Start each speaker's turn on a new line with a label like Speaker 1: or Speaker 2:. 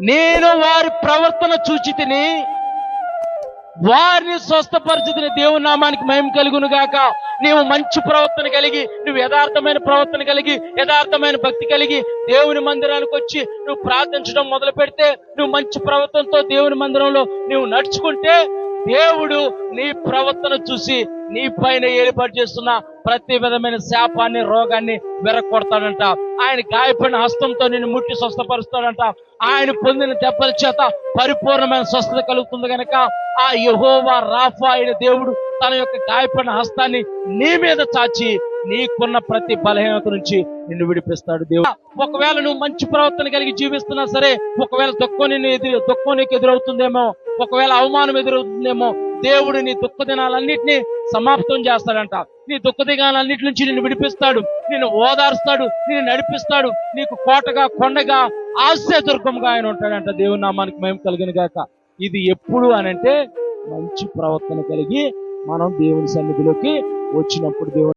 Speaker 1: నేను వారి ప్రవర్తన చూచి తిని వారిని స్వస్థపరిచితిని దేవుని నామానికి మహిమ కలుగును గాక. నీవు మంచి ప్రవర్తన కలిగి నువ్వు యథార్థమైన ప్రవర్తన కలిగి యథార్థమైన భక్తి కలిగి దేవుని మందిరానికి వచ్చి నువ్వు ప్రార్థించడం మొదలు పెడితే నువ్వు మంచి ప్రవర్తనతో దేవుని మందిరంలో నువ్వు నడుచుకుంటే దేవుడు నీ ప్రవర్తన చూసి నీ పైన ఏర్పాటు చేస్తున్న ప్రతి విధమైన శాపాన్ని రోగాన్ని వెరకొడతాడంట ఆయన గాయపడిన హస్తంతో నిన్ను ముట్టి స్వస్థపరుస్తాడంట. ఆయన పొందిన దెబ్బల చేత పరిపూర్ణమైన స్వస్థత కలుగుతుంది గనక ఆ యహోవా రాఫా అయిన దేవుడు తన యొక్క గాయపడిన హస్తాన్ని నీ మీద చాచి నీకున్న ప్రతి బలహీనత నుంచి నిన్ను విడిపిస్తాడు దేవుడు. ఒకవేళ నువ్వు మంచి ప్రవర్తన కలిగి జీవిస్తున్నా సరే ఒకవేళ దుఃఖం నిన్ను ఎదురు దుఃఖం నీకు ఎదురవుతుందేమో. ఒకవేళ అవమానం ఎదురవుతుందేమో దేవుడు నీ దుఃఖ దినాలన్నింటినీ సమాప్తం చేస్తాడంట. నీ దుఃఖ దినాలన్నిటి నుంచి నిన్ను విడిపిస్తాడు నిన్ను ఓదార్స్తాడు నిన్ను నడిపిస్తాడు నీకు కోటగా కొండగా ఆశ్రయ దుర్గంగా ఆయన ఉంటాడంట. దేవుని నామానికి మేము కలిగిన గాక. ఇది ఎప్పుడు అనంటే మంచి ప్రవర్తన కలిగి మనం దేవుని సన్నిధిలోకి వచ్చినప్పుడు దేవుడు